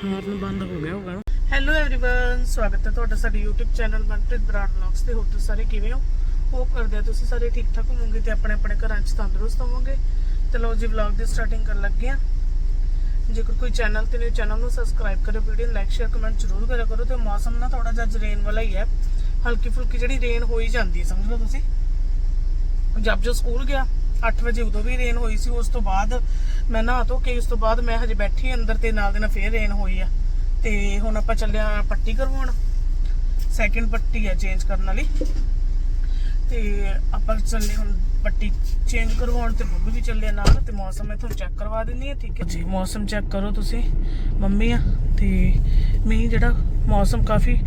ਹਾਰਨ ਬੰਦ ਹੋ ਗਿਆ ਹੋਗਾ ਨਾ ਹੈਲੋ एवरीवन ਸਵਾਗਤ ਹੈ ਤੁਹਾਡਾ ਸਾਡੇ YouTube channel Manpreet Brar vlogs ਤੇ ਹੋਰ ਤੁਸੀਂ ਸਾਰੇ ਕਿਵੇਂ ਹੋ ਹੋਪ ਕਰਦੇ ਆ ਤੁਸੀਂ ਸਾਰੇ ਠੀਕ ਠਾਕ ਹੋਵੋਗੇ ਤੇ ਆਪਣੇ ਆਪਣੇ ਘਰਾਂ 'ਚ ਤੰਦਰੁਸਤ ਹੋਵੋਗੇ ਤੇ ਲਓ ਜੀ ਵਲੌਗ ਦੀ ਸਟਾਰਟਿੰਗ ਕਰਨ ਲੱਗੇ ਆ ਜੇਕਰ ਕੋਈ ਚੈਨਲ ਤੇ ਨਹੀਂ ਚੈਨਲ ਨੂੰ ਸਬਸਕ੍ਰਾਈਬ ਕਰਿਓ ਵੀਡੀਓ ਨੂੰ ਲਾਈਕ ਸ਼ੇਅਰ ਕਮੈਂਟ ਜ਼ਰੂਰ ਕਰਿਆ ਕਰੋ ਤੇ ਮੌਸਮ ਨਾ ਥੋੜਾ ਜਿਹਾ ਰੇਨ ਵਾਲਾ ਹੀ ਹੈ ਹਲਕੀ ਫੁਲਕੀ ਜਿਹੜੀ ਰੇਨ ਹੋਈ ਜਾਂਦੀ ਹੈ ਸਮਝ ਲਓ ਤੁਸੀਂ ਜਦ ਜੋ ਸਕੂਲ ਗਿਆ 8 ਵਜੇ ਉਦੋਂ ਵੀ ਰੇਨ ਹੋਈ ਸੀ, ਉਸ ਤੋਂ ਬਾਅਦ ਮੈਂ ਨਹਾ ਧੋ ਕੇ, ਉਸ ਤੋਂ ਬਾਅਦ ਮੈਂ ਹਜੇ ਬੈਠੀ ਅੰਦਰ ਤੇ ਨਾਲ ਦੇ ਨਾਲ ਫੇਰ ਰੇਨ ਹੋਈ ਆ। ਤੇ ਹੁਣ ਆਪਾਂ ਚੱਲਿਆ ਪੱਟੀ ਕਰਵਾਉਣ। ਸੈਕਿੰਡ ਪੱਟੀ ਆ ਚੇਂਜ ਕਰਨ ਵਾਲੀ। ਤੇ ਆਪਾਂ ਚੱਲੇ ਹੁਣ ਪੱਟੀ ਚੇਂਜ ਕਰਵਾਉਣ ਤੇ ਬੱਬੂ ਵੀ ਚੱਲਿਆ ਨਾਲ, ਤੇ ਮੌਸਮ ਮੈਂ ਤੁਹਾਨੂੰ ਚੈੱਕ ਕਰਵਾ ਦਿੰਨੀ ਆ, ਠੀਕ ਹੈ ਜੀ? ਮੌਸਮ ਚੈੱਕ ਕਰੋ ਤੁਸੀਂ, ਮੰਮੀ ਆ, ਤੇ ਮੀਂਹ ਜਿਹੜਾ ਮੌਸਮ ਕਾਫੀ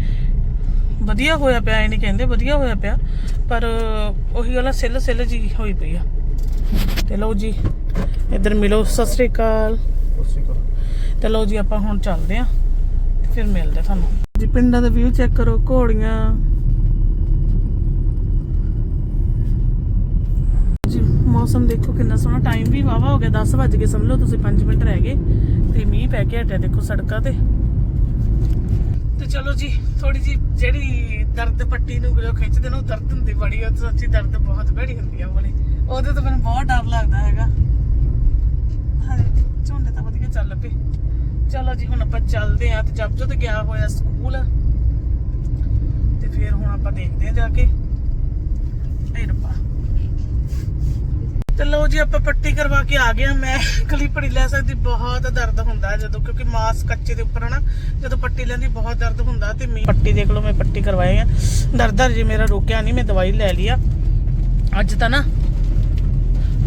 ਵਧੀਆ ਹੋਇਆ ਪਿਆ, ਇਹ ਨਹੀਂ ਕਹਿੰਦੇ ਵਧੀਆ ਹੋਇਆ ਪਿਆ, ਪਰ ਉਹੀ ਵਾਲਾ ਸਿੱਲ ਸਿੱਲ ਜੀ ਹੋਈ ਪਈ ਆ। ਤੇ ਲਓ ਜੀ ਇੱਧਰ ਮਿਲੋ ਸਤਿ ਸ੍ਰੀ ਅਕਾਲ। ਤੇ ਲਓ ਜੀ ਆਪਾਂ ਹੁਣ ਚੱਲਦੇ ਆਂ ਫਿਰ ਮਿਲਦੇ ਤੁਹਾਨੂੰ। ਜੀ ਪਿੰਡਾਂ ਦਾ ਵਿਊ ਚੈੱਕ ਕਰੋ ਘੋੜੀਆਂ। ਜੀ ਮੌਸਮ ਦੇਖੋ ਕਿੰਨਾ ਸੋਹਣਾ ਟਾਈਮ ਵੀ ਵਾਵਾ ਹੋ ਗਿਆ 10 ਵੱਜ ਗਏ ਸਮਝ ਲਓ ਤੁਸੀਂ 5 ਮਿੰਟ ਰਹਿ ਗਏ ਤੇ ਮੀਂਹ ਪੈ ਕੇ ਹਟਿਆ ਦੇਖੋ ਸੜਕਾਂ ਤੇ। ਤੇ ਚਲੋ ਜੀ ਥੋੜੀ ਜੀ ਜਿਹੜੀ ਦਰਦ ਪੱਟੀ ਨੂੰ ਜਦੋਂ ਖਿੱਚਦੇ ਨੇ ਉਹ ਦਰਦ ਹੁੰਦੀ ਬੜੀ ਉਹ ਸੱਚੀ ਦਰਦ ਬਹੁਤ ਬੜੀ ਹੁੰਦੀ ਆ ਵਾਲੀ। ਉਹਦੇ ਤੋਂ ਮੈਨੂੰ ਬਹੁਤ ਡਰ ਲੱਗਦਾ ਹੈਗਾ। ਝੋਨੇ ਤਾਂ ਵਧੀਆ ਚੱਲ ਪਏ। ਚਲੋ ਜੀ, ਹੁਣ ਆਪਾਂ ਚੱਲਦੇ ਆਂ ਤੇ ਜਬ ਜਦ ਗਿਆ ਹੋਇਆ ਸਕੂਲ, ਤੇ ਫਿਰ ਹੁਣ ਆਪਾਂ ਦੇਖਦੇ ਆਂ ਜਾ ਕੇ। ਏ ਰੱਬਾ ਤੇ ਲਓ ਜੀ, ਆਪਾਂ ਪੱਟੀ ਕਰਵਾ ਕੇ ਆ ਗਏ ਮੈਂ ਕਲੀ ਪੜੀ ਲੈ ਸਕਦੀ, ਬਹੁਤ ਦਰਦ ਹੁੰਦਾ ਜਦੋਂ, ਕਿਉਂਕਿ ਮਾਸ ਕੱਚੇ ਦੇ ਉੱਪਰ ਹਨਾ, ਜਦੋਂ ਪੱਟੀ ਲੈਂਦੀ, ਬਹੁਤ ਦਰਦ ਹੁੰਦਾ ਤੇ ਮੈਂ ਪੱਟੀ ਦੇਖ ਲਓ, ਮੈਂ ਪੱਟੀ ਕਰਵਾਏ ਆ। ਦਰਦ ਹਰ ਜੀ ਮੇਰਾ ਰੋਕਿਆ ਨਹੀਂ, ਮੈਂ ਦਵਾਈ ਲੈ ਲਈ ਆ। ਅੱਜ ਤਾਂ ਨਾ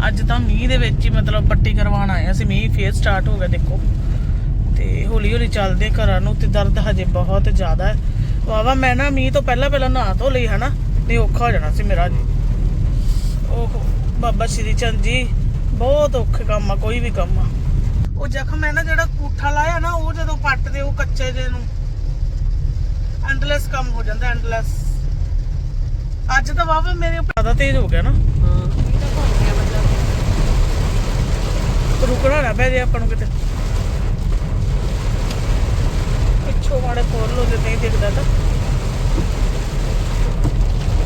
ਅੱਜ ਤਾਂ ਮੀਂਹ ਦੇ ਵਿੱਚ ਹੀ ਮਤਲਬ ਪੱਟੀ ਕਰਵਾਉਣ ਆਇਆ ਸੀ ਮੀਂਹ ਫੇਰ ਸਟਾਰਟ ਹੋ ਗਿਆ ਦੇਖੋ। ਤੇ ਹੌਲੀ ਹੌਲੀ ਚੱਲਦੇ ਘਰਾਂ ਨੂੰ ਤੇ ਦਰਦ ਹਜੇ ਬਹੁਤ ਜ਼ਿਆਦਾ ਹੈ। ਵਾਵਾ ਮੈਂ ਨਾ ਮੀਂਹ ਤੋਂ ਪਹਿਲਾਂ ਪਹਿਲਾਂ ਨਹਾ ਧੋ ਲਈ ਹਨਾ ਨਹੀਂ ਔਖਾ ਹੋ ਜਾਣਾ ਸੀ ਮੇਰਾ ਜੀ ਉਹ ਬਾਬਾ ਸ਼੍ਰੀ ਚੰਦ ਜੀ, ਬਹੁਤ ਔਖੇ ਕੰਮ ਆ, ਕੋਈ ਵੀ ਕੰਮ ਆ। ਉਹ ਜ਼ਖਮ ਹੈ ਨਾ ਜਿਹੜਾ ਕੂਠਾ ਲਾਇਆ ਨਾ, ਉਹ ਜਦੋਂ ਪੱਟਦੇ ਉਹ ਕੱਚੇ ਜੇ ਨੂੰ। ਐਂਡਲੈਸ ਕੰਮ ਹੋ ਜਾਂਦਾ ਐਂਡਲੈਸ ਅੱਜ ਤਾਂ ਵਾਵਾ ਮੇਰੇ ਉੱਪਰ ਜ਼ਿਆਦਾ ਤੇਜ਼ ਹੋ ਗਿਆ ਨਾ। ਰੁਕਣਾ ਨਾ ਪੈ ਜੇ ਆਪਾਂ ਨੂੰ ਕਿਤੇ ਪਿੱਛੋਂ ਮਾੜੇ ਖੋਲ ਲੋ ਜੇ ਨਹੀਂ ਦਿਖਦਾ ਤਾਂ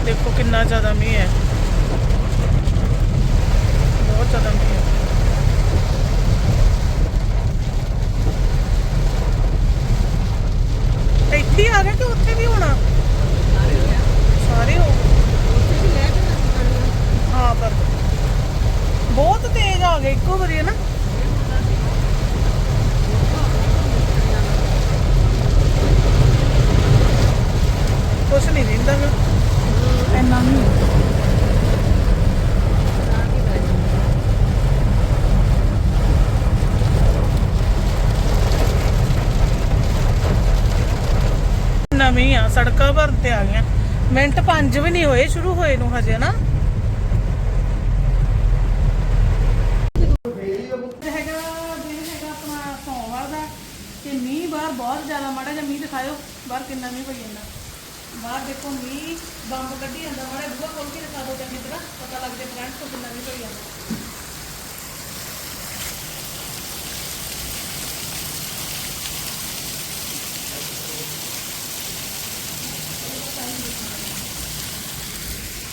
ਦੇਖੋ ਕਿੰਨਾ ਜ਼ਿਆਦਾ ਮੀਂਹ ਹੈ ਬਹੁਤ ਜ਼ਿਆਦਾ ਮੀਂਹ ਹੈ ਇੱਥੇ ਹੀ ਆ ਗਿਆ ਕਿ ਉੱਥੇ ਵੀ ਹੋਣਾ ਸਾਰੇ ਹੋ ਹਾਂ ਪਰ ਬਹੁਤ ਤੇਜ਼ ਆ ਗਿਆ ਇੱਕੋ ਵਾਰੀ ਹੈ ਨਾ ਕੁਛ ਨਹੀਂ ਦਿੰਦਾ ਗਾ ਇੰਨਾ ਨਹੀਂ ਨਵੀਂ ਆ ਸੜਕਾਂ ਭਰਨ ਤੇ ਆ ਗਈਆਂ ਮਿੰਟ 5 ਵੀ ਨਹੀਂ ਹੋਏ, ਸ਼ੁਰੂ ਹੋਏ ਨੂੰ ਹਜੇ ਨਾ। ਹੈਗਾ ਦਿਨ ਹੈਗਾ ਆਪਣਾ ਸੋਮਵਾਰ ਦਾ, ਤੇ ਮੀਂਹ ਬਾਹਰ ਬਹੁਤ ਜ਼ਿਆਦਾ, ਮਾੜਾ ਜਿਹਾ ਮੀਂਹ ਦਿਖਾਇਓ, ਬਾਹਰ ਕਿੰਨਾ ਮੀਂਹ ਪਈ ਜਾਂਦਾ। ਬਾਹਰ ਦੇਖੋ ਮੀਂਹ, ਬੰਬ ਕੱਢੀ ਜਾਂਦਾ, ਮਾੜਾ ਬੂਹਾ ਖੋਲ ਕੇ ਦਿਖਾ ਦਿਓ ਚੰਗੀ ਤਰ੍ਹਾਂ, ਪਤਾ ਲੱਗ ਜੇ ਫਰੰਟ ਤੋਂ ਕਿੰਨਾ ਮੀਂਹ ਪਈ ਜਾਂਦਾ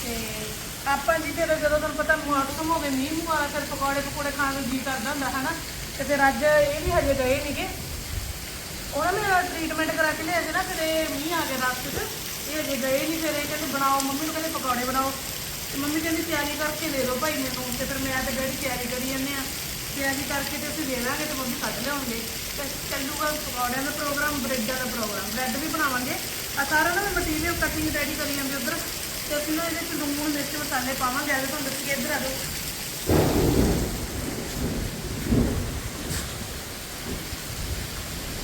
ਤੇ ਆਪਾਂ ਜੀ ਫਿਰ ਜਦੋਂ ਤੁਹਾਨੂੰ ਪਤਾ ਮੌਸਮ ਹੋਵੇ ਮੀਂਹ ਮੂੰਹ ਆ ਫਿਰ ਪਕੌੜੇ ਪਕੌੜੇ ਖਾਣ ਨੂੰ ਜੀ ਕਰਦਾ ਹੁੰਦਾ, ਹਨਾ? ਤੇ ਫਿਰ ਅੱਜ ਇਹ ਵੀ ਹਜੇ ਗਏ ਨਹੀਂਗੇ ਉਹਨਾਂ ਨੇ ਟ੍ਰੀਟਮੈਂਟ ਕਰਾ ਕੇ ਲਿਆ ਸੀ ਨਾ, ਫਿਰ ਇਹ ਮੀਂਹ ਆ ਗਿਆ ਰਾਤ 'ਚ ਇਹ ਹਜੇ ਗਏ ਨਹੀਂ ਫਿਰ ਇਹ ਕਹਿੰਦੇ ਬਣਾਓ, ਮੰਮੀ ਨੂੰ ਕਹਿੰਦੇ ਪਕੌੜੇ ਬਣਾਓ। ਤੇ ਮੰਮੀ ਕਹਿੰਦੀ ਤਿਆਰੀ ਕਰਕੇ ਦੇ ਦਿਓ ਭਾਈ ਮੈਨੂੰ, ਤੇ ਫਿਰ ਮੈਂ ਤੇ ਡੈਡੀ ਤਿਆਰੀ ਕਰੀ ਜਾਂਦੇ ਆ ਤਿਆਰੀ ਕਰਕੇ ਤੇ ਅਸੀਂ ਦੇ ਦਾਂਗੇ ਤੇ ਮੰਮੀ ਕੱਢ ਲਿਆਉਂਗੇ ਤੇ ਚੱਲੂਗਾ ਪਕੌੜਿਆਂ ਦਾ ਪ੍ਰੋਗਰਾਮ ਬ੍ਰੈਡਾਂ ਦਾ ਪ੍ਰੋਗਰਾਮ ਬ੍ਰੈਡ ਵੀ ਬਣਾਵਾਂਗੇ। ਆ ਸਾਰਾ ਨਾ ਮਟੀਰੀਅਲ ਕਟਿੰਗ ਰੈਡੀ ਕਰੀ ਜਾਂਦੇ ਉਧਰ। ਤੇ ਅਸੀਂ ਨਾ ਇਹਦੇ ਵਿੱਚ ਲੂਣ ਮਿਰਚ ਮਸਾਲੇ ਪਾਵਾਂਗੇ ਅੱਜ ਤੁਹਾਨੂੰ ਦੱਸੀਏ ਇੱਧਰ ਆ ਜਾਓ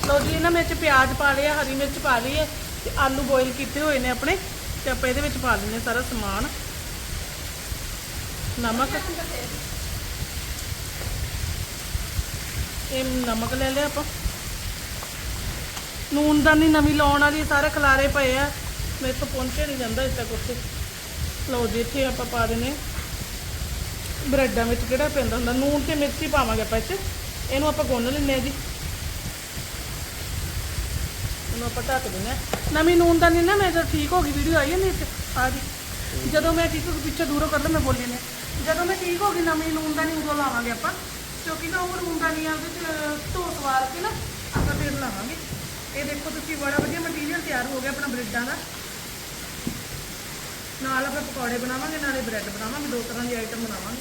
ਲਓ ਜੀ, ਇਹਨਾਂ ਵਿੱਚ ਪਿਆਜ਼ ਪਾ ਲਿਆ, ਹਰੀ ਮਿਰਚ ਪਾ ਲਈ ਹੈ ਤੇ ਆਲੂ ਬੋਇਲ ਕੀਤੇ ਹੋਏ ਨੇ ਆਪਣੇ, ਤੇ ਆਪਾਂ ਇਹਦੇ ਵਿੱਚ ਪਾ ਦਿੰਨੇ ਸਾਰਾ ਸਮਾਨ। ਨਮਕ। ਇਹ ਨਮਕ ਲੈ ਲਿਆ ਆਪਾਂ। ਨੂਨ ਨੂਨਦਾਨੀ ਨਵੀਂ ਲਾਉਣ ਵਾਲੀ ਸਾਰੇ ਖਲਾਰੇ ਪਏ ਆ। ਮੇਰੇ ਤੋਂ ਪਹੁੰਚੇ ਨਹੀਂ ਜਾਂਦਾ ਇਸ ਤੱਕ ਉੱਥੇ ਲਓ ਜੀ, ਇੱਥੇ ਆਪਾਂ ਪਾ ਦਿੰਨੇ ਬ੍ਰੈਡਾਂ ਵਿੱਚ ਕਿਹੜਾ ਪੈਂਦਾ ਹੁੰਦਾ? ਨੂਨ ਤੇ ਮਿਰਚੀ ਪਾਵਾਂਗੇ ਆਪਾਂ ਇੱਥੇ। ਇਹਨੂੰ ਆਪਾਂ ਗੁੰਨ ਲੈਂਦੇ ਆ ਜੀ। ਇਹਨੂੰ ਆਪਾਂ ਢੱਕ ਦਿੰਦੇ ਹਾਂ। ਨਵੀਂ ਨੂਨ ਦਾ ਨਹੀਂ ਨਾ, ਮੈਂ ਜਦ ਠੀਕ ਹੋ ਗਈ, ਵੀਡੀਓ ਆਈ ਹੈ ਨਹੀਂ ਇੱਥੇ। ਆ ਗਈ ਜਦੋਂ ਮੈਂ ਠੀਕ ਹੋ ਗਈ ਪਿੱਛੇ ਦੂਰੋਂ ਕਰ ਲੈ ਮੈਂ ਬੋਲੀ ਨੇ ਜਦੋਂ ਮੈਂ ਠੀਕ ਹੋ ਗਈ, ਨਵੀਂ ਨੂਨ ਦਾ ਨਹੀਂ ਉਦੋਂ ਲਾਵਾਂਗੇ ਆਪਾਂ। ਕਿਉਂਕਿ ਨਾ ਉਹ ਨੂਨ ਦਾ ਨਹੀਂ ਆ ਉਹਦੇ ਧੋ ਸਵਾਰ ਕੇ ਨਾ ਆਪਾਂ ਫਿਰ ਲਾਵਾਂਗੇ। ਇਹ ਦੇਖੋ ਤੁਸੀਂ ਬੜਾ ਵਧੀਆ ਮਟੀਰੀਅਲ ਤਿਆਰ ਹੋ ਗਿਆ ਆਪਣਾ ਬ੍ਰੈਡਾਂ ਦਾ। ਨਾਲ ਆਪਾਂ ਪਕੌੜੇ ਬਣਾਵਾਂਗੇ ਨਾਲੇ ਬ੍ਰੈਡ ਬਣਾਵਾਂਗੇ ਦੋ ਤਰ੍ਹਾਂ ਦੀ ਆਈਟਮ ਬਣਾਵਾਂਗੇ।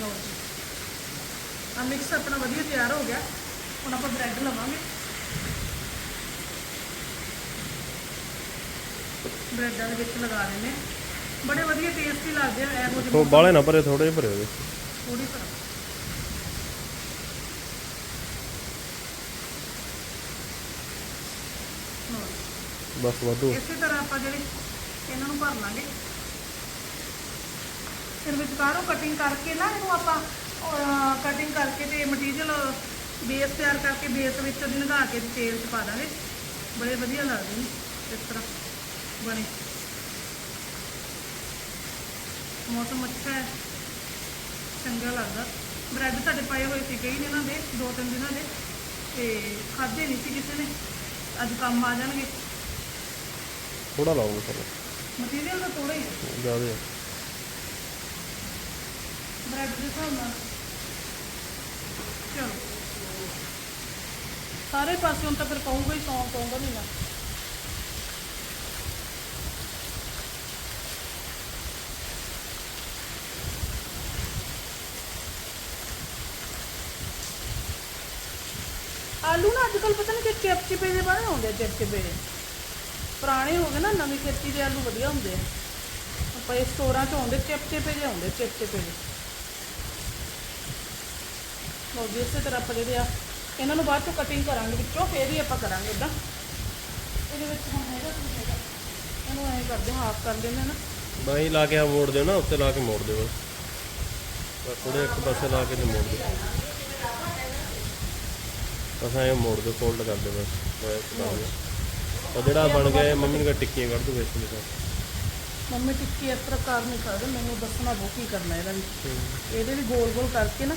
ਲਓ ਜੀ। ਆ ਮਿਕਸ ਆਪਣਾ ਵਧੀਆ ਤਿਆਰ ਹੋ ਗਿਆ। ਹੁਣ ਆਪਾਂ ਬ੍ਰੈਡ ਲਵਾਂਗੇ। ਬ੍ਰੈਡਾਂ ਦੇ ਵਿੱਚ ਲਗਾ ਲੈਣੇ ਬੜੇ ਵਧੀਆ ਟੇਸਟੀ ਲੱਗਦੇ ਆ ਇਹੋ ਜਿਹੇ ਉਹ ਬਾਲੇ ਨਾ ਭਰੇ ਥੋੜੇ ਜਿਹੇ ਭਰੇ ਉਹਦੇ ਥੋੜੀ ਤਰ੍ਹਾਂ ਲਓ ਜੀ। ਬਸ ਵਾਧੂ। ਇਸੇ ਤਰ੍ਹਾਂ ਆਪਾਂ ਜਿਹੜੇ ਇਹਨਾਂ ਨੂੰ ਭਰ ਲਾਂਗੇ। ਫਿਰ ਵਿਚਕਾਰੋਂ ਕਟਿੰਗ ਕਰਕੇ ਨਾ ਇਹਨੂੰ ਆਪਾਂ ਕਟਿੰਗ ਕਰਕੇ ਤੇ ਮਟੀਰੀਅਲ ਬੇਸ ਤਿਆਰ ਕਰਕੇ ਬੇਸ ਵਿੱਚ ਉਹਦੀ ਲਗਾ ਕੇ ਤੇਲ 'ਚ ਪਾ ਦਾਂਗੇ। ਬੜੇ ਵਧੀਆ ਲੱਗਦੇ ਨੇ ਇਸ ਤਰ੍ਹਾਂ ਬਣੇ। ਮੌਸਮ ਅੱਛਾ ਹੈ। ਚੰਗਾ ਲੱਗਦਾ। ਬ੍ਰੈਡ ਸਾਡੇ ਪਾਏ ਹੋਏ ਸੀ ਕਈ ਦਿਨਾਂ ਦੇ, ਦੋ ਤਿੰਨ ਦਿਨਾਂ ਦੇ। ਤੇ ਖਾਦੇ ਨਹੀਂ ਸੀ ਕਿਸੇ ਨੇ। ਅੱਜ ਕੰਮ ਆ ਜਾਣਗੇ। ਥੋੜਾ ਲਾਉਂਗੇ ਚਲੋ ਮਟੀਰੀਅਲ ਤਾਂ ਥੋੜਾ ਹੀ ਹੈ। ਜ਼ਿਆਦਾ ਬ੍ਰੈਡ ਦੇ ਹਿਸਾਬ ਨਾਲ। ਚਲੋ। ਸਾਰੇ ਪਾਸਿਓਂ ਤਾਂ ਫਿਰ ਕਹੂੰਗਾ ਹੀ ਸੌਂ ਕਹੂੰਗਾ ਨਹੀਂ ਨਾ। ਆਲੂ ਨਾ ਅੱਜ ਕੱਲ ਪਤਾ ਨਹੀਂ ਕਿ ਚਿਪਚਿਪੇ ਜਿਹੇ ਬਣੇ ਹੁੰਦੇ ਚਿਪਚਿਪੇ ਪੁਰਾਣੇ ਹੋ ਗਏ ਨਾ, ਨਵੀਂ ਖੇਤੀ ਦੇ ਆਲੂ ਵਧੀਆ ਹੁੰਦੇ ਆ। ਆਪਾਂ ਇਹ ਸਟੋਰਾਂ 'ਚ ਆਉਂਦੇ, ਚਿਪਚਿਪੇ ਜਿਹੇ ਹੁੰਦੇ ਚਿਪਚਿਪੇ ਜਿਹੇ। ਲਓ ਜੀ, ਇਸੇ ਤਰ੍ਹਾਂ ਆਪਾਂ ਜਿਹੜੇ ਆ, ਇਹਨਾਂ ਨੂੰ ਬਾਅਦ ਚੋਂ ਕਟਿੰਗ ਕਰਾਂਗੇ, ਵਿੱਚੋਂ ਫੇਰ ਹੀ ਆਪਾਂ ਕਰਾਂਗੇ ਇਦਾਂ ਇਹਦੇ ਵਿੱਚ ਹੁਣ ਹੈਗਾ ਕੀ ਹੈਗਾ? ਇਹਨੂੰ ਐਂ ਕਰਦੇ ਹਾਂ ਹਾਫ ਕਰ ਦਿੰਦੇ ਨਾ। ਬਾਈ ਲਾ ਕੇ ਆ ਮੋੜ ਦਿਓ ਨਾ, ਉੱਤੇ ਲਾ ਕੇ ਮੋੜ ਦਿਓ। ਬਸ ਥੋੜੇ ਇੱਕ ਪਾਸੇ ਲਾ ਕੇ ਤੇ ਮੋੜ ਦਿਓ ਬਸ ਐਂ ਮੋੜ ਦਿਓ ਫੋਲਡ ਕਰ ਦਿਓ ਬਸ। ਉਹ ਜਿਹੜਾ ਬਣ ਗਿਆ ਇਹ ਮੰਮੀ ਨੇ ਟਿੱਕੀਆਂ ਕੱਢ ਦੋ ਵਿੱਚ ਵਿੱਚ ਮੰਮੀ ਟਿੱਕੀ ਇਸ ਤਰ੍ਹਾਂ ਕਰ ਨਹੀਂ ਸਕਦੇ ਮੈਨੂੰ ਦੱਸਣਾ ਬਹੁਤ ਕੀ ਕਰਨਾ ਇਹਦਾ ਵੀ। ਇਹਦੇ ਵੀ ਗੋਲ ਗੋਲ ਕਰਕੇ ਨਾ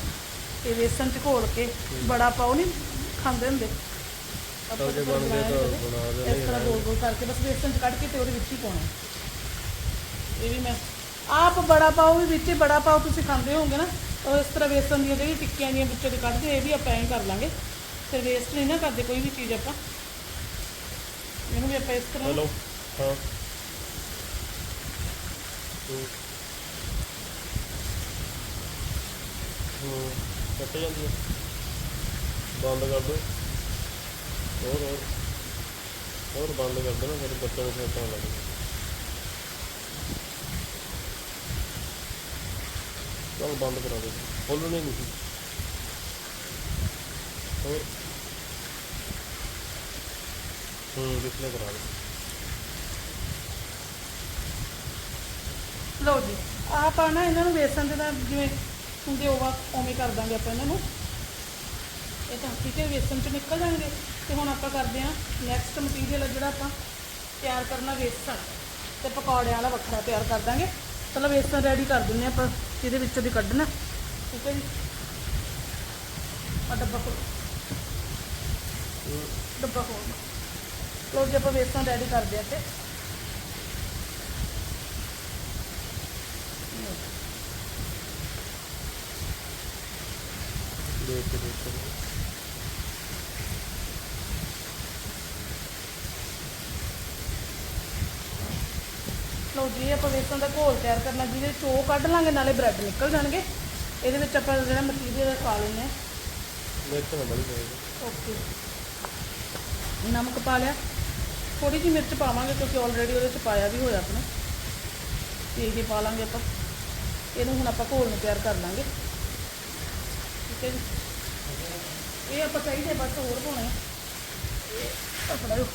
ਤੇ ਵੇਸਣ ਚ ਘੋਲ ਕੇ ਬੜਾ ਪਾਓ ਨਹੀਂ ਖਾਂਦੇ ਹੁੰਦੇ। ਆਪਾਂ ਤਾਂ ਜੇ ਤਾਂ ਬਣ ਗਏ ਬਣਾਇਆ ਤਾਂ ਕਦੇ। ਬਣਾ ਦੇ ਇਸ ਤਰ੍ਹਾਂ ਗੋਲ ਗੋਲ ਕਰਕੇ ਬਸ ਵੇਸਣ ਚ ਕੱਢ ਕੇ ਤੇ ਉਹਦੇ ਵਿੱਚ ਹੀ ਪਾਉਣਾ। ਇਹ ਵੀ ਮੈਂ ਆਪ ਬੜਾ ਪਾਓ ਵੀ ਵਿੱਚ ਹੀ ਬੜਾ ਪਾਓ ਤੁਸੀਂ ਖਾਂਦੇ ਹੋਵੋਗੇ ਨਾ ਉਹ ਇਸ ਤਰ੍ਹਾਂ ਵੇਸਣ ਦੀਆਂ ਜਿਹੜੀ ਟਿੱਕੀਆਂ ਦੀਆਂ ਵਿੱਚੋਂ ਦੀ ਕੱਢਦੇ ਇਹ ਵੀ ਆਪਾਂ ਐਂ ਕਰ ਲਾਂਗੇ। ਫਿਰ ਵੇਸਟ ਨਹੀਂ ਨਾ ਕਰਦੇ ਕੋਈ ਵੀ ਚੀਜ਼ ਆਪਾਂ। ਇਹਨੂੰ ਵੀ ਆਪਾਂ ਇਸ ਤਰ੍ਹਾਂ ਹੈਲੋ ਹਾਂ। ਹੂੰ, ਕੱਟ ਜਾਂਦੀ ਹੈ ਬੰਦ ਕਰ ਦੋ। ਹੋਰ ਹੋਰ। ਹੋਰ ਬੰਦ ਕਰ ਦੋ ਫਿਰ ਬੱਚਿਆਂ ਨੂੰ ਸੋਚਣ ਲੱਗ ਚਲ, ਬੰਦ ਕਰਾ ਦੇ ਖੋਲਣੇ ਨਹੀਂ ਹੋਰ। ਹੂੰ ਡਿਸਪਲੇ ਕਰਾ ਦੇ ਲਓ ਜੀ ਆਪਾਂ ਨਾ ਇਹਨਾਂ ਨੂੰ ਵੇਸਣ ਦੇ ਨਾਲ ਜਿਵੇਂ ਹੁੰਦੇ ਹੋਵਾ ਉਵੇਂ ਕਰ ਦਾਂਗੇ ਆਪਾਂ ਇਹਨਾਂ ਨੂੰ। ਇਹ ਤਾਂ ਠੀਕ ਹੈ ਵੇਸਣ ਚ ਨਿਕਲ ਜਾਣਗੇ। ਤੇ ਹੁਣ ਆਪਾਂ ਕਰਦੇ ਹਾਂ ਨੈਕਸਟ ਮਟੀਰੀਅਲ ਜਿਹੜਾ ਆਪਾਂ ਤਿਆਰ ਕਰਨਾ ਵੇਸਣ ਤੇ ਪਕੌੜਿਆਂ ਵਾਲਾ ਵੱਖਰਾ ਤਿਆਰ ਕਰ ਦਾਂਗੇ। ਚਲੋ ਵੇਸਣ ਰੈਡੀ ਕਰ ਦਿੰਨੇ ਆਪਾਂ ਇਹਦੇ ਵਿੱਚੋਂ ਦੀ ਕੱਢਣਾ। ਠੀਕ ਹੈ ਜੀ? ਆ ਡੱਬਾ ਖੋਲ ਡੱਬਾ ਖੋਲ ਲਓ ਜੀ ਆਪਾਂ ਵੇਸਣ ਰੈਡੀ ਕਰਦੇ ਆ ਤੇ ਦੇਖ ਕੇ ਦੇਖ ਕੇ। ਲਓ ਜੀ ਆਪਾਂ ਵੇਸਣ ਦਾ ਘੋਲ ਤਿਆਰ ਕਰਨਾ ਜਿਹਦੇ ਉਹ ਕੱਢ ਲਾਂਗੇ ਨਾਲੇ ਬ੍ਰੈਡ ਨਿਕਲ ਜਾਣਗੇ। ਇਹਦੇ ਵਿੱਚ ਆਪਾਂ ਜਿਹੜਾ ਮਟੀਰੀਅਲ ਪਾ ਲੈਂਦੇ ਹਾਂ। ਮਿਰਚ ਨਾ ਬੜੀ ਜਾਏਗੀ ਓਕੇ ਨਮਕ ਪਾ ਲਿਆ। ਥੋੜੀ ਜਿਹੀ ਮਿਰਚ ਪਾਵਾਂਗੇ, ਕਿਉਂਕਿ ਆਲਰੇਡੀ ਉਹਦੇ ਚ ਪਾਇਆ ਵੀ ਹੋਇਆ ਆਪਣੇ ਤੇ ਇਹ ਪਾ ਲਾਂਗੇ ਆਪਾਂ। ਇਹਨੂੰ ਹੁਣ ਆਪਾਂ ਘੋਲ ਨੂੰ ਤਿਆਰ ਕਰ ਲਾਂਗੇ। ਠੀਕ ਹੈ ਜੀ। ਇਹ ਆਪਾਂ ਚਾਹੀਦੇ ਬਸ ਹੋਰ ਪਾਉਣੇ ਇਹ ਫੜਾਓ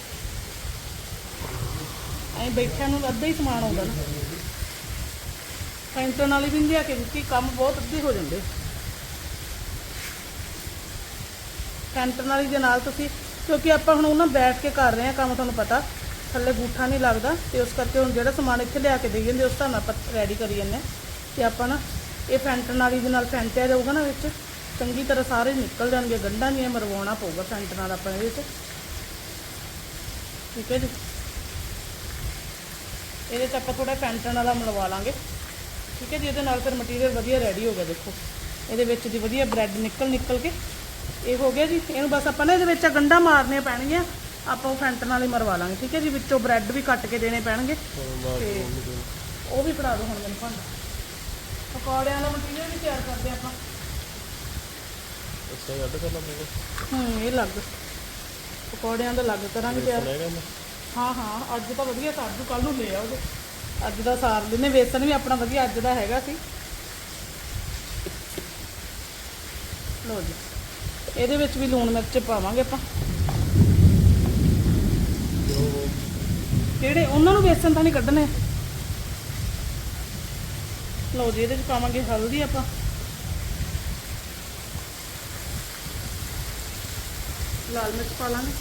ਐਂ ਬੈਠਿਆਂ ਨੂੰ ਅੱਧਾ ਹੀ ਸਮਾਨ ਆਉਂਦਾ ਨਾ। ਫੈਂਟਨ ਵਾਲੀ ਵੀ ਲਿਆ ਕੇ ਦਿੱਤੀ, ਕੰਮ ਬਹੁਤ ਅੱਧੇ ਹੋ ਜਾਂਦੇ। ਫੈਂਟਨ ਵਾਲੀ ਦੇ ਨਾਲ ਤੁਸੀਂ ਕਿਉਂਕਿ ਆਪਾਂ ਹੁਣ ਉਹਨਾਂ ਬੈਠ ਕੇ ਕਰ ਰਹੇ ਆ ਕੰਮ, ਤੁਹਾਨੂੰ ਪਤਾ। ਥੱਲੇ ਬੂਠਾ ਨਹੀਂ ਲੱਗਦਾ ਤੇ ਉਸ ਕਰਕੇ ਹੁਣ ਜਿਹੜਾ ਸਮਾਨ ਇੱਥੇ ਲਿਆ ਕੇ ਦੇਈ ਜਾਂਦੇ, ਉਸ ਹਿਸਾਬ ਨਾਲ ਆਪਾਂ ਰੈਡੀ ਕਰੀ ਜਾਂਦੇ ਹਾਂ। ਤੇ ਆਪਾਂ ਨਾ ਇਹ ਫੈਂਟਨ ਵਾਲੀ ਦੇ ਨਾਲ ਫੈਂਟਿਆ ਜਾਊਗਾ ਨਾ ਵਿੱਚ, ਚੰਗੀ ਤਰ੍ਹਾਂ ਸਾਰੇ ਨਿਕਲ ਜਾਣਗੇ, ਗੰਢਾਂ ਨਹੀਂ ਮਰਵਾਉਣਾ ਪਊਗਾ ਫੈਂਟ ਨਾਲ ਆਪਾਂ ਇਹਦੇ 'ਚ ਠੀਕ ਹੈ ਜੀ। ਇਹਦੇ 'ਚ ਆਪਾਂ ਥੋੜਾ ਫੈਂਟਣ ਵਾਲਾ ਮਿਲਵਾ ਲਾਂਗੇ। ਠੀਕ ਹੈ ਜੀ, ਇਹਦੇ ਨਾਲ ਫਿਰ ਮਟੀਰੀਅਲ ਵਧੀਆ ਰੈਡੀ ਹੋ ਗਿਆ ਦੇਖੋ। ਇਹਦੇ ਵਿੱਚ ਦੀ ਵਧੀਆ ਬ੍ਰੈਡ ਨਿਕਲ ਨਿਕਲ ਕੇ ਇਹ ਹੋ ਗਿਆ ਜੀ। ਇਹਨੂੰ ਬਸ ਆਪਾਂ ਨਾ ਇਹਦੇ ਵਿੱਚ ਗੰਢਾਂ ਮਾਰਨੀਆਂ ਪੈਣਗੀਆਂ। ਆਪਾਂ ਉਹ ਫੈਂਟਣ ਨਾਲ ਹੀ ਮਰਵਾ ਲਾਂਗੇ ਠੀਕ ਹੈ ਜੀ। ਵਿੱਚੋਂ ਬ੍ਰੈਡ ਵੀ ਕੱਟ ਕੇ ਦੇਣੇ ਪੈਣਗੇ। ਤੇ ਉਹ ਵੀ ਫੜਾ ਦਿਓ ਹੁਣ ਮੈਨੂੰ ਭਾਂਡਾ। ਪਕੌੜਿਆਂ ਦਾ ਮਟੀਰੀਅਲ ਵੀ ਤਿਆਰ ਕਰਦੇ ਆਪਾਂ। ਇਸੇ ਅੱਡ ਕਰਨਾ ਪਊਗਾ ਹੂੰ ਇਹ ਲੱਗ ਪਕੌੜਿਆਂ ਦਾ ਲੱਗ ਕਰਾਂਗੇ ਤਿਆਰ। ਹਾਂ ਹਾਂ ਅੱਜ ਤਾਂ ਵਧੀਆ ਸਾਜੂ ਕੱਲ ਨੂੰ ਲੈ ਆਓਗੇ ਅੱਜ ਦਾ ਸਾਰ ਲੈਨੇ ਵੇਸਣ ਵੀ ਆਪਣਾ ਵਧੀਆ ਅੱਜ ਦਾ ਹੈਗਾ ਸੀ। ਲੋ ਜੀ। ਇਹਦੇ ਵਿੱਚ ਵੀ ਲੂਣ ਮਿਰਚ ਪਾਵਾਂਗੇ ਆਪਾਂ। ਜਿਹੜੇ ਉਹਨਾਂ ਨੂੰ ਵੇਸਣ ਤਾਂ ਨਹੀਂ ਕੱਢਣੇ। ਲਓ ਜੀ, ਇਹਦੇ ਵਿੱਚ ਪਾਵਾਂਗੇ ਹਲਦੀ ਆਪਾਂ। ਲਾਲ ਮਿਰਚ ਪਾ ਲਾਂਗੇ।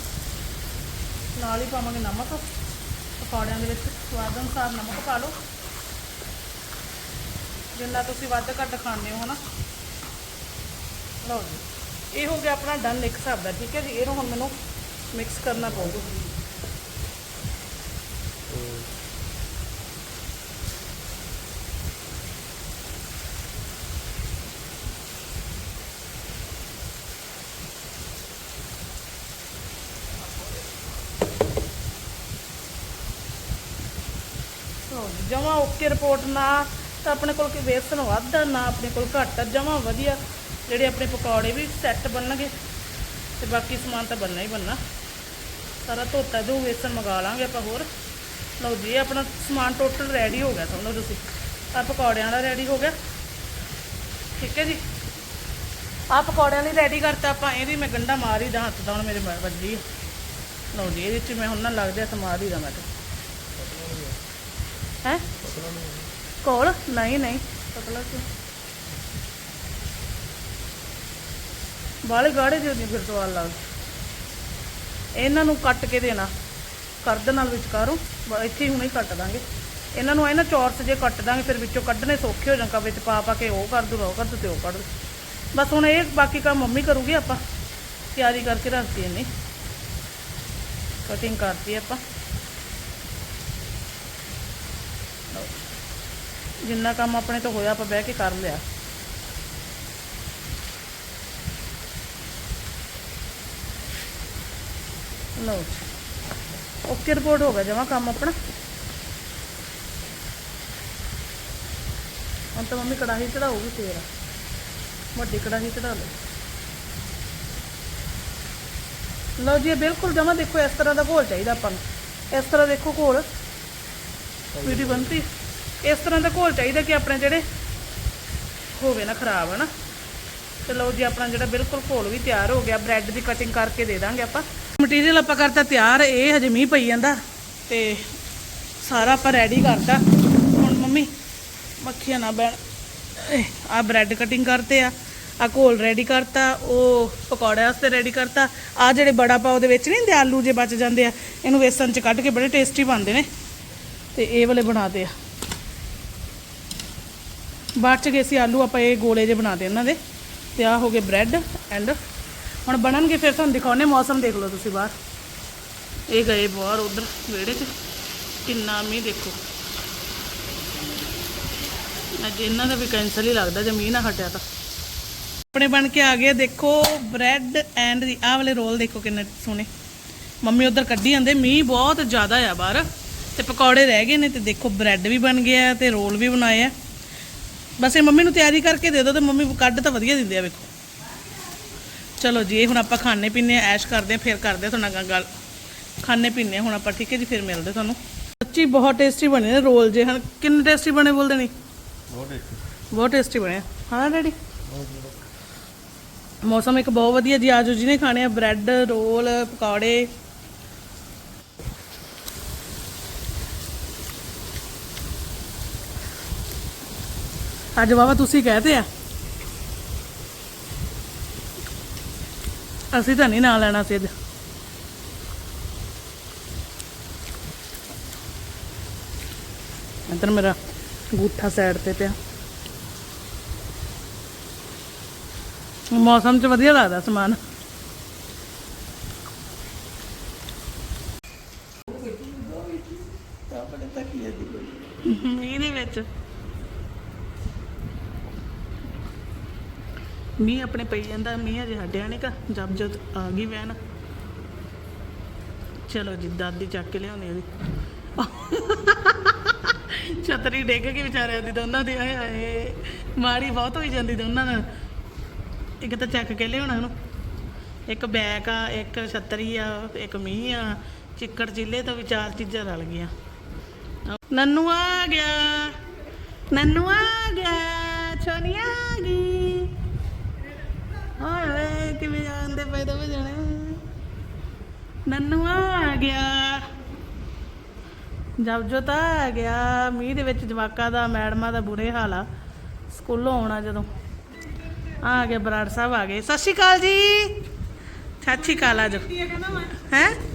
ਨਾਲ ਹੀ ਪਾਵਾਂਗੇ ਨਮਕ। ਪਕੌੜਿਆਂ ਦੇ ਵਿੱਚ ਸਵਾਦ ਅਨੁਸਾਰ ਨਮਕ ਪਾ ਲਓ। ਜਿੰਨਾ ਤੁਸੀਂ ਵੱਧ ਘੱਟ ਖਾਂਦੇ ਹੋ, ਹਨਾ। ਲਓ ਜੀ। ਇਹ ਹੋ ਗਿਆ ਆਪਣਾ ਡਨ ਇੱਕ ਹਿਸਾਬ ਦਾ ਠੀਕ ਹੈ ਜੀ? ਇਹਨੂੰ ਹੁਣ ਮੈਨੂੰ ਮਿਕਸ ਕਰਨਾ ਪਊਗਾ। ਜਮਾ ਓਕੇ ਰਿਪੋਰਟ ਨਾ ਤਾਂ ਆਪਣੇ ਕੋਲ ਕੋਈ ਵੇਸਣ ਵੱਧ ਆ, ਨਾ ਆਪਣੇ ਕੋਲ ਘੱਟ ਜਮਾ ਵਧੀਆ। ਜਿਹੜੇ ਆਪਣੇ ਪਕੌੜੇ ਵੀ ਸੈੱਟ ਬਣਨਗੇ ਤੇ ਬਾਕੀ ਸਮਾਨ ਤਾਂ ਬਣਨਾ ਹੀ ਬਣਨਾ। ਸਾਰਾ ਧੋਤਾ ਜੋ ਵੇਸਣ ਮੰਗਾ ਲਾਂਗੇ ਆਪਾਂ ਹੋਰ। ਲਓ ਜੀ, ਇਹ ਆਪਣਾ ਸਮਾਨ ਟੋਟਲ ਰੈਡੀ ਹੋ ਗਿਆ ਸਮਝੋ ਤੁਸੀਂ। ਆ ਪਕੌੜਿਆਂ ਦਾ ਰੈਡੀ ਹੋ ਗਿਆ। ਠੀਕ ਹੈ ਜੀ। ਆ ਪਕੌੜਿਆਂ ਲਈ ਰੈਡੀ ਕਰਤਾ ਆਪਾਂ ਇਹਦੀ ਮੈਂ ਗੰਡਾ ਮਾਰ ਹੀ ਦਾ ਹੱਥ ਦਾ, ਹੁਣ ਮੇਰੇ ਮ- ਵੱਜੀ ਲਓ ਜੀ, ਇਹਦੇ ਵਿੱਚ ਮੈਂ ਹੁਣ ਨਾ ਲੱਗਦਾ ਹੱਥ ਮਾਰ ਹੀ ਦਾ ਮੈਂ ਤਾਂ। ਹੈ? ਕੋਲ? ਨਹੀਂ ਨਹੀਂ। ਪਤਲਾ ਸੀ। ਬਾਲੇ ਗਾੜੇ ਜਿਹੇ ਨਹੀਂ ਫਿਰ ਸਵਾਲ ਲੱਗ ਇਹਨਾਂ ਨੂੰ ਕੱਟ ਕੇ ਦੇਣਾ। ਕਰਦ ਨਾਲ ਵਿਚਕਾਰੋਂ। ਇੱਥੇ ਹੀ ਹੁਣੇ ਹੀ ਕੱਟ ਦਾਂਗੇ। ਇਹਨਾਂ ਨੂੰ ਐ ਨਾ ਚੌਰਸ ਜੇ ਕੱਟ ਦਾਂਗੇ, ਫਿਰ ਵਿੱਚੋਂ ਕੱਢਣੇ ਸੌਖੇ ਹੋ ਜਾਣਗਾ। ਵਿੱਚ ਪਾ ਪਾ ਕੇ ਉਹ ਕਰ ਦੂਗਾ ਉਹ ਕਰ ਦੂ ਤੇ ਉਹ ਕੱਢ ਦੂ। ਬਸ ਹੁਣ ਇਹ ਬਾਕੀ ਕੰਮ ਮੰਮੀ ਕਰੂਗੀ ਆਪਾਂ। ਤਿਆਰੀ ਕਰਕੇ ਰੱਖਤੀ ਇਹਨੇ। ਕਟਿੰਗ ਕਰਤੀ ਆਪਾਂ। ਜਿੰਨਾ ਕੰਮ ਆਪਣੇ ਤੋਂ ਹੋਇਆ, ਆਪਾਂ ਬਹਿ ਕੇ ਕਰ ਲਿਆ। ਲਓ ਜੀ। ਓਕੇ ਰਿਪੋਰਟ ਹੋ ਗਿਆ, ਜਮਾ ਕੰਮ ਆਪਣਾ। ਹੁਣ ਤਾਂ ਮੰਮੀ ਕੜਾਹੀ ਚੜਾਉਗੀ ਫੇਰ। ਵੱਡੀ ਕੜਾਹੀ ਚੜਾ ਲਓ। ਲਓ ਜੀ ਬਿਲਕੁਲ ਜਮਾ ਦੇਖੋ, ਇਸ ਤਰ੍ਹਾਂ ਦਾ ਘੋਲ ਚਾਹੀਦਾ ਆਪਾਂ ਨੂੰ। ਇਸ ਤਰ੍ਹਾਂ ਦੇਖੋ ਘੋਲ। ਵੀਡੀਓ ਬਣਤੀ ਇਸ ਤਰ੍ਹਾਂ ਦਾ ਘੋਲ ਚਾਹੀਦਾ ਕਿ ਆਪਣੇ ਜਿਹੜੇ ਹੋਵੇ ਨਾ ਖਰਾਬ ਹੈ ਨਾ ਤੇ ਲਓ ਜੀ, ਆਪਣਾ ਜਿਹੜਾ ਬਿਲਕੁਲ ਘੋਲ ਵੀ ਤਿਆਰ ਹੋ ਗਿਆ। ਬ੍ਰੈਡ ਦੀ ਕਟਿੰਗ ਕਰਕੇ ਦੇ ਦਾਂਗੇ ਆਪਾਂ। ਮਟੀਰੀਅਲ ਆਪਾਂ ਕਰਤਾ ਤਿਆਰ, ਇਹ ਹਜੇ ਮੀਂਹ ਪਈ ਜਾਂਦਾ ਤੇ ਸਾਰਾ ਆਪਾਂ ਰੈਡੀ ਕਰਤਾ। ਹੁਣ ਮੰਮੀ, ਮੱਖੀਆਂ ਨਾ ਬੈਣ ਆ ਬ੍ਰੈਡ ਕਟਿੰਗ ਕਰਤੇ ਆ ਆ ਘੋਲ ਰੈਡੀ ਕਰਤਾ, ਉਹ ਪਕੌੜੇ ਵਾਸਤੇ ਰੈਡੀ ਕਰਤਾ। ਆ ਜਿਹੜੇ ਬੜਾ ਪਾਉ ਦੇ ਵਿੱਚ ਨਹੀਂ ਹੁੰਦੇ, ਆਲੂ ਜੇ ਬਚ ਜਾਂਦੇ ਆ, ਇਹਨੂੰ ਵੇਸਣ ਚ ਕੱਢ ਕੇ ਬੜੇ ਟੇਸਟੀ ਬਣਦੇ ਨੇ। ਤੇ ਇਹ ਵਾਲੇ ਬਣਾਤੇ ਆ। ਬਾਅਦ ਚ ਗਏ ਸੀ ਆਲੂ, ਆਪਾਂ ਇਹ ਗੋਲੇ ਜੇ ਬਣਾਤੇ ਇਹਨਾਂ ਦੇ। ਤੇ ਆ ਹੋ ਗਏ ਬ੍ਰੈਡ ਐਂਡ ਹੁਣ ਬਣਨਗੇ ਫਿਰ ਤੁਹਾਨੂੰ ਦਿਖਾਉਣੇ ਮੌਸਮ ਦੇਖ ਲਓ ਤੁਸੀਂ ਬਾਹਰ। ਇਹ ਗਏ ਬਾਹਰ ਉਧਰ ਵਿਹੜੇ 'ਚ। ਕਿੰਨਾ ਮੀਂਹ ਦੇਖੋ। ਅੱਜ ਇਹਨਾਂ ਦਾ ਵੀ ਕੈਂਸਲ ਹੀ ਲੱਗਦਾ ਜੇ ਮੀਂਹ ਨਾ ਹਟਿਆ ਤਾਂ। ਆਪਣੇ ਬਣ ਕੇ ਆ ਗਏ ਦੇਖੋ ਬ੍ਰੈਡ ਐਂਡ ਦੀ ਆਹ ਵਾਲੇ ਰੋਲ ਦੇਖੋ ਕਿੰਨੇ ਸੋਹਣੇ। ਮੰਮੀ ਉਧਰ ਕੱਢੀ ਜਾਂਦੇ ਮੀਂਹ ਬਹੁਤ ਜ਼ਿਆਦਾ ਆ ਬਾਹਰ। ਤੇ ਪਕੌੜੇ ਰਹਿ ਗਏ ਨੇ ਤੇ ਦੇਖੋ ਬ੍ਰੈਡ ਵੀ ਬਣ ਗਿਆ ਤੇ ਰੋਲ ਵੀ ਬਣਾਏ ਆ। ਬਸ ਇਹ ਮੰਮੀ ਨੂੰ ਤਿਆਰੀ ਕਰਕੇ ਦੇ ਦਿਓ ਤੇ ਮੰਮੀ ਕੱਢ ਤਾਂ ਵਧੀਆ ਦਿੰਦੇ ਆ ਵੇਖੋ। ਚਲੋ ਜੀ ਇਹ ਹੁਣ ਆਪਾਂ ਖਾਣੇ ਪੀਣੇ ਐਸ਼ ਕਰਦੇ ਆ ਫਿਰ ਕਰਦੇ ਆ ਤੁਹਾਡੇ ਗੱਲ। ਖਾਣੇ ਪੀਣੇ ਹੁਣ ਆਪਾਂ ਠੀਕ ਹੈ ਜੀ ਫਿਰ ਮਿਲਦੇ ਤੁਹਾਨੂੰ। ਸੱਚੀ ਬਹੁਤ ਟੇਸਟੀ ਬਣੇ ਨੇ ਰੋਲ ਜੇ ਹਨ? ਕਿੰਨੇ ਟੇਸਟੀ ਬਣੇ ਬੋਲਦੇ ਨਹੀਂ ਬਹੁਤ ਟੇਸਟੀ ਬਹੁਤ ਟੇਸਟੀ ਬਣੇ ਹਾਂ ਡੈਡੀ? ਮੌਸਮ ਇੱਕ ਬਹੁਤ ਵਧੀਆ ਜੀ ਆਜੋ ਜਿਹਨੇ ਖਾਣੇ ਆ ਬ੍ਰੈਡ ਰੋਲ ਪਕੌੜੇ। ਅੱਜ ਬਾਬਾ ਤੁਸੀਂ ਕਹਤੇ ਆ। ਅਸੀਂ ਤਾਂ ਨਹੀਂ ਨਾਲ ਲੈਣਾ ਸੀ ਅੱਜ। ਇੱਧਰ ਮੇਰਾ ਗੂਠਾ ਸਾਈਡ ਤੇ ਪਿਆ। ਮੌਸਮ 'ਚ ਵਧੀਆ ਲੱਗਦਾ ਸਮਾਨ। ਮੀਂਹ ਦੇ ਵਿੱਚ। ਮੀਂਹ ਆਪਣੇ ਪਈ ਜਾਂਦਾ, ਮੀਂਹ ਅਜੇ ਹਟਿਆ ਨਹੀਂ ਕਾ ਜਬ ਜਦ ਆ ਗਈ ਵੈਨ। ਚਲੋ ਜੀ, ਦਾਦੀ ਚੱਕ ਕੇ ਲਿਆਉਣੀ ਉਹਦੀ ਛਤਰੀ ਡਿੱਗ ਕੇ ਵਿਚਾਰਿਆਂ ਦੀ, ਦੋਨਾਂ ਦੀ, ਆਏ ਹਾਏ, ਮਾੜੀ ਬਹੁਤ ਹੋਈ ਜਾਂਦੀ ਦੋਨਾਂ ਨਾਲ। ਇੱਕ ਤਾਂ ਚੱਕ ਕੇ ਲਿਆਉਣਾ ਉਹਨੂੰ। ਇੱਕ ਬੈਕ ਆ, ਇੱਕ ਛਤਰੀ ਆ, ਇੱਕ ਮੀਂਹ ਆ, ਚਿੱਕੜ ਚਿੱਲੇ ਤੋਂ ਵੀ ਚਾਰ ਚੀਜ਼ਾਂ ਰਲ ਗਈਆਂ। ਨੰਨੂ ਆ ਗਿਆ, ਨੰਨੂ ਆ ਗਿਆ ਛੋਨੀ ਆ ਗਈ। ਓਏ ਕਿਵੇਂ ਜਾਂਦੇ ਪਏ ਦੋਵੇਂ ਜਣੇ? ਨੰਨੂ ਆ ਗਿਆ। ਜਬ ਜੋ ਤਾਂ ਆ ਗਿਆ। ਮੀਂਹ ਦੇ ਵਿੱਚ ਜਵਾਕਾ ਦਾ, ਮੈਡਮਾਂ ਦਾ ਬੁਰੇ ਹਾਲ ਆ। ਸਕੂਲੋਂ ਆਉਣਾ ਜਦੋਂ। ਆ ਗਏ, ਬਰਾੜ ਸਾਹਿਬ ਆ ਗਏ। ਸਤਿ ਸ਼੍ਰੀ ਅਕਾਲ ਜੀ। ਸਤਿ ਸ਼੍ਰੀ ਅਕਾਲ ਆ ਜਾਓ ਹੈ?